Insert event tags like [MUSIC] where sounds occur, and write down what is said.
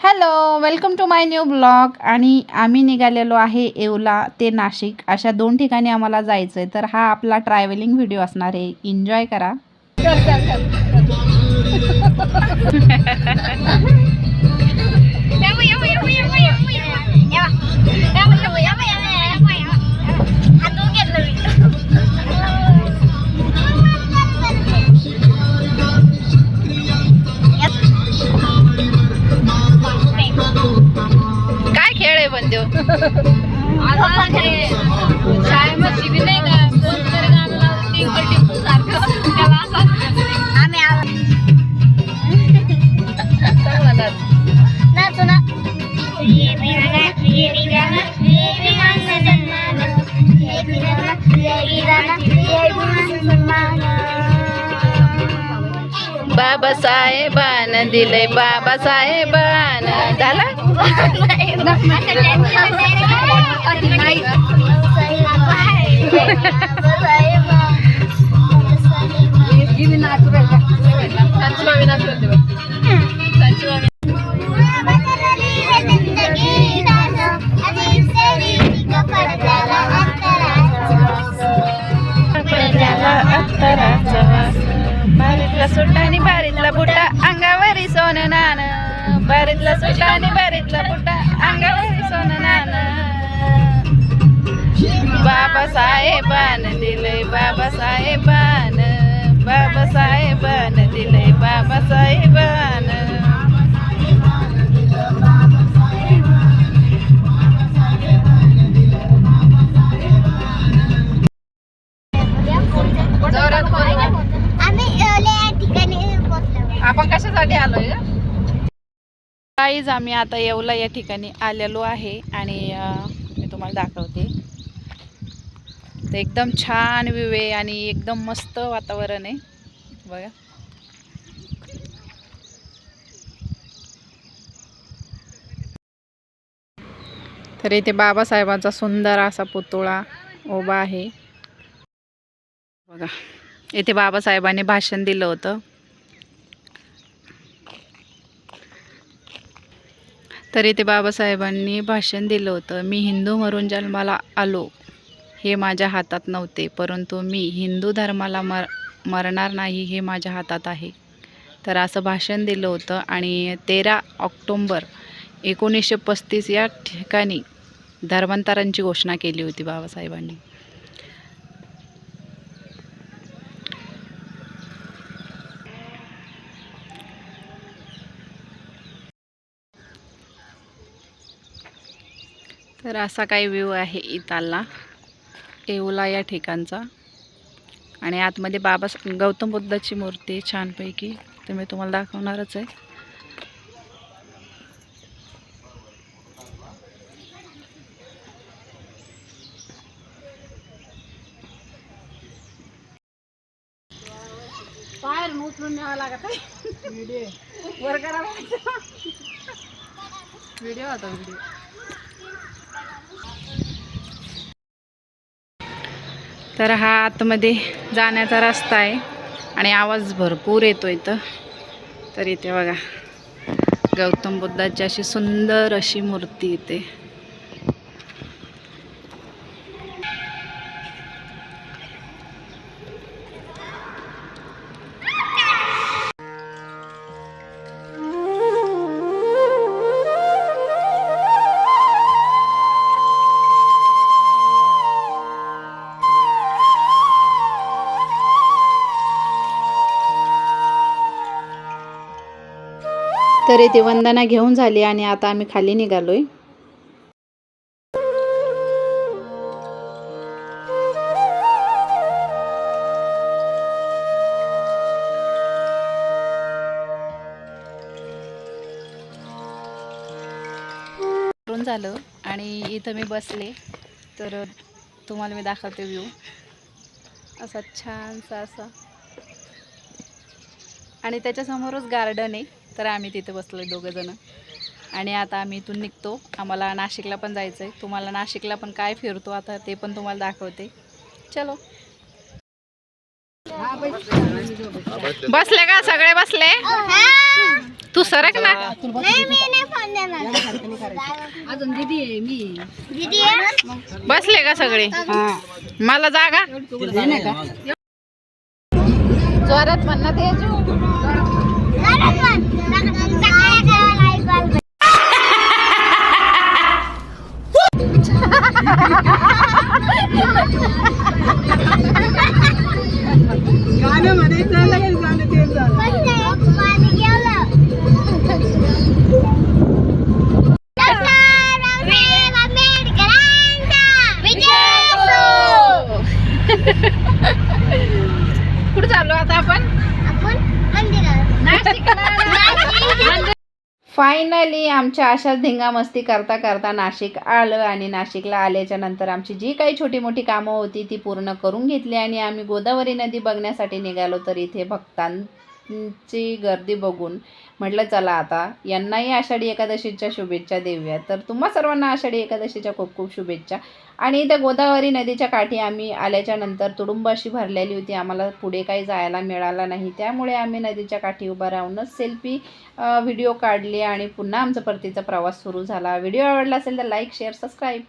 Hello welcome to my new blog आणि आम्ही निघालेलो आहे येवला ते नाशिक. अशा दोन ठिकाणी आम्हाला जायचं आहे तर हा आपला ट्रॅव्हलिंग व्हिडिओ असणार आहे. एन्जॉय करा. बाबासाहेबान दिलंय बाबासाहेबान झाला? [LAUGHS] बारीतला सुट्टा आणि बारीतला बुट्टा अंगावरी सोन नान बारीतला सुट्टा आणि बारीतला बुट्टा अंगावरी सोन नान बाबासाहेबान दिलंय बाबासाहेबान बाबासाहेबान दिलंय बाबासाहेबान. काहीच आम्ही आता येवला या ठिकाणी आलेलो आहे आणि मी तुम्हाला दाखवते. तर एकदम छान व्ह्यू आहे आणि एकदम मस्त वातावरण आहे. बघा. तर इथे बाबासाहेबांचा सुंदर असा पुतळा उभा आहे. बघा. इथे बाबासाहेबांनी भाषण दिलं होतं. तर इथे बाबासाहेबांनी भाषण दिलं होतं. मी हिंदू मरून जन्माला आलो हे माझ्या हातात नव्हते परंतु मी हिंदू धर्माला मर मरणार नाही हे माझ्या हातात आहे. तर असं भाषण दिलं होतं आणि तेरा ऑक्टोंबर एकोणीसशे पस्तीस या ठिकाणी धर्मांतरांची घोषणा केली होती बाबासाहेबांनी. तर असा काही व्ह्यू आहे इथला येवला या ठिकाणचा. आणि आतमध्ये बाबा गौतम बुद्धाची मूर्ती आहे छानपैकी ते मी तुम्हाला दाखवणारच आहे. बाहेर उचलून न्यावं लागत आहे. व्हिडिओ वर करा व्हिडिओ आता व्हिडिओ. तर हा आतमध्ये जाण्याचा रस्ता आहे आणि आवाज भरपूर येतो इथं. तर इथे बघा गौतम बुद्धाची अशी सुंदर अशी मूर्ती इथे. तर इथे वंदना घेऊन झाली आणि आता आम्ही खाली निघालोय. करून झालं आणि इथं मी बसले. तर तुम्हाला मी दाखवते व्ह्यू असा छानसा असा. आणि त्याच्यासमोरच गार्डन आहे. तर आम्ही तिथे बसलो आहे दोघंजणं आणि आता आम्ही इथून निघतो. आम्हाला नाशिकला पण जायचं आहे तुम्हाला नाशिकला पण काय फिरतो आता ते पण तुम्हाला दाखवते. चलो. बसले का सगळे बसले? तू सरक ना. अजून दिदी आहे मी बसले का सगळे? मला जागा. જોરતમાં નથી હજુ? ગાને મને ચાલે ગાને તેમ ચાલે. फायनली आमच्या अशाच धिंगामस्ती करता करता नाशिक आलं आणि नाशिकला आल्याच्यानंतर आमची जी काही छोटी मोठी कामं होती ती पूर्ण करून घेतली आणि आम्ही गोदावरी नदी बघण्यासाठी निघालो तर इथे ची गर्दी बघून म्हटलं चला आता यांनाही आषाढी एकादशीच्या शुभेच्छा देऊया. तर तुम्हा सर्वांना आषाढी एकादशीच्या खूप खूप शुभेच्छा. आणि त्या गोदावरी नदीच्या काठी आम्ही आल्याच्यानंतर तुडुंब अशी भरलेली होती. आम्हाला पुढे काही जायला मिळालं नाही. त्यामुळे आम्ही नदीच्या काठी उभं राहूनच सेल्फी व्हिडिओ काढले आणि पुन्हा आमचा परतीचा प्रवास सुरू झाला. व्हिडिओ आवडला असेल तर लाईक शेअर सबस्क्राईब.